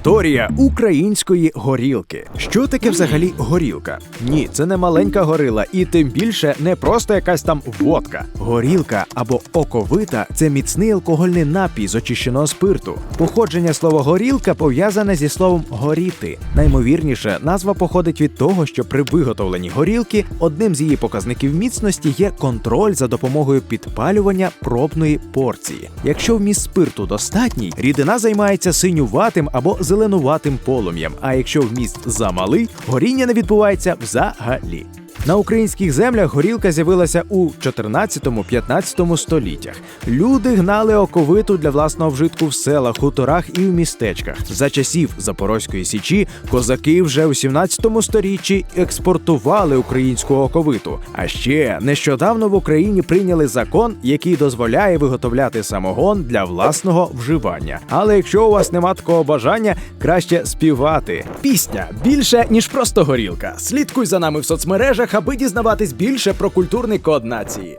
Історія української горілки. Що таке взагалі горілка? Ні, це не маленька горила, і тим більше не просто якась там водка. Горілка або оковита це міцний алкогольний напій з очищеного спирту. Походження слова горілка пов'язане зі словом горіти. Наймовірніше, назва походить від того, що при виготовленні горілки одним з її показників міцності є контроль за допомогою підпалювання пробної порції. Якщо вміст спирту достатній, рідина займається синюватим або зеленуватим полум'ям. А якщо вміст замалий, горіння не відбувається взагалі. На українських землях горілка з'явилася у 14-15 століттях. Люди гнали оковиту для власного вжитку в селах, хуторах і в містечках. За часів Запорозької січі козаки вже у 17 сторіччі експортували українську оковиту. А ще нещодавно в Україні прийняли закон, який дозволяє виготовляти самогон для власного вживання. Але якщо у вас нема такого бажання, краще співати. Пісня більше ніж просто горілка. Слідкуй за нами в соцмережах, аби дізнаватись більше про культурний код нації.